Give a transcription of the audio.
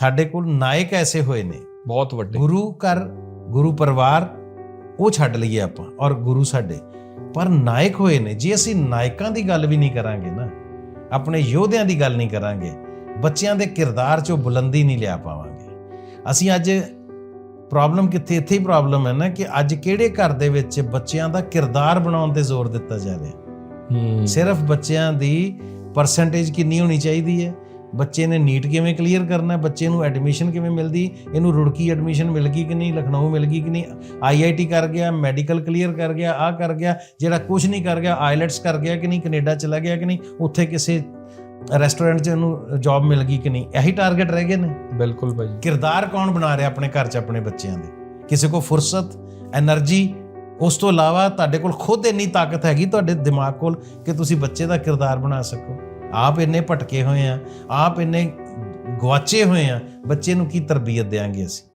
ਸਾਡੇ ਕੋਲ ਨਾਇਕ ਐਸੇ ਹੋਏ ਨੇ। ਬਹੁਤ ਵੱਡੇ। ਗੁਰੂ ਘਰ ਗੁਰੂ ਪਰਿਵਾਰ ਉਹ ਛੱਡ ਲਈਏ ਆਪਾਂ ਔਰ ਗੁਰੂ ਸਾਡੇ। ਪਰ ਨਾਇਕ ਹੋਏ ਨੇ। ਜੇ ਅਸੀਂ ਨਾਇਕਾਂ ਦੀ ਗੱਲ ਵੀ ਨਹੀਂ ਕਰਾਂਗੇ ਨਾ ਆਪਣੇ ਯੋਧਿਆਂ ਦੀ ਗੱਲ ਨਹੀਂ ਕਰਾਂਗੇ ਬੱਚਿਆਂ ਦੇ ਕਿਰਦਾਰ 'ਚੋਂ ਬੁਲੰਦੀ ਨਹੀਂ ਲਿਆ ਪਾਵਾਂਗੇ। ਅਸੀਂ ਅੱਜ ਪ੍ਰੋਬਲਮ ਕਿੱਥੇ ਇੱਥੇ ਹੀ ਪ੍ਰੋਬਲਮ ਹੈ ਨਾ ਕਿ ਅੱਜ ਕਿਹੜੇ ਘਰ ਦੇ ਵਿੱਚ ਬੱਚਿਆਂ ਦਾ ਕਿਰਦਾਰ ਬਣਾਉਣ ਤੇ ਜ਼ੋਰ ਦਿੱਤਾ ਜਾ ਰਿਹਾ। ਹੂੰ। ਸਿਰਫ ਬੱਚਿਆਂ ਦੀ ਪਰਸੈਂਟੇਜ ਕਿੰਨੀ ਹੋਣੀ ਚਾਹੀਦੀ ਹੈ? ਬੱਚੇ ਨੇ ਨੀਟ ਕਿਵੇਂ ਕਲੀਅਰ ਕਰਨਾ ਹੈ? ਬੱਚੇ ਨੂੰ ਐਡਮਿਸ਼ਨ ਕਿਵੇਂ ਮਿਲਦੀ? ਇਹਨੂੰ ਰੁੜਕੀ ਐਡਮਿਸ਼ਨ ਮਿਲ ਗਈ ਕਿ ਨਹੀਂ? ਲਖਨਊ ਮਿਲ ਗਈ ਕਿ ਨਹੀਂ? ਆਈਆਈਟੀ ਕਰ ਗਿਆ ਮੈਡੀਕਲ ਕਲੀਅਰ ਕਰ ਗਿਆ ਆ ਕਰ ਗਿਆ ਜਿਹੜਾ ਕੁਝ ਨਹੀਂ ਕਰ ਗਿਆ ਆਈਲੈਟਸ ਕਰ ਗਿਆ ਕਿ ਨਹੀਂ? ਕੈਨੇਡਾ ਚਲਾ ਗਿਆ ਕਿ ਨਹੀਂ? ਉੱਥੇ ਕਿਸੇ ਰੈਸਟੋਰੈਂਟ 'ਚ ਇਹਨੂੰ ਜੌਬ ਮਿਲ ਗਈ ਕਿ ਨਹੀਂ? ਇਹੀ ਟਾਰਗੇਟ ਰਹਿ ਗਏ ਨੇ। ਬਿਲਕੁਲ ਭਾਈ ਕਿਰਦਾਰ ਕੌਣ ਬਣਾ ਰਿਹਾ ਆਪਣੇ ਘਰ 'ਚ ਆਪਣੇ ਬੱਚਿਆਂ ਦੇ? ਕਿਸੇ ਕੋ ਫੁਰਸਤ એનર્ਜੀ ਉਸ ਤੋਂ ਇਲਾਵਾ ਤੁਹਾਡੇ ਕੋਲ ਖੁਦ ਇੰਨੀ ਤਾਕਤ ਹੈਗੀ ਤੁਹਾਡੇ ਦਿਮਾਗ ਕੋਲ ਕਿ ਤੁਸੀਂ ਬੱਚੇ ਦਾ ਕਿਰਦਾਰ ਬਣਾ ਸਕੋ। ਆਪ ਇੰਨੇ ਭਟਕੇ ਹੋਏ ਆ, ਆਪ ਇੰਨੇ ਗਵਾਚੇ ਹੋਏ ਆ, ਬੱਚੇ ਨੂੰ ਕੀ ਤਰਬੀਅਤ ਦੇਾਂਗੇ ਅਸੀਂ?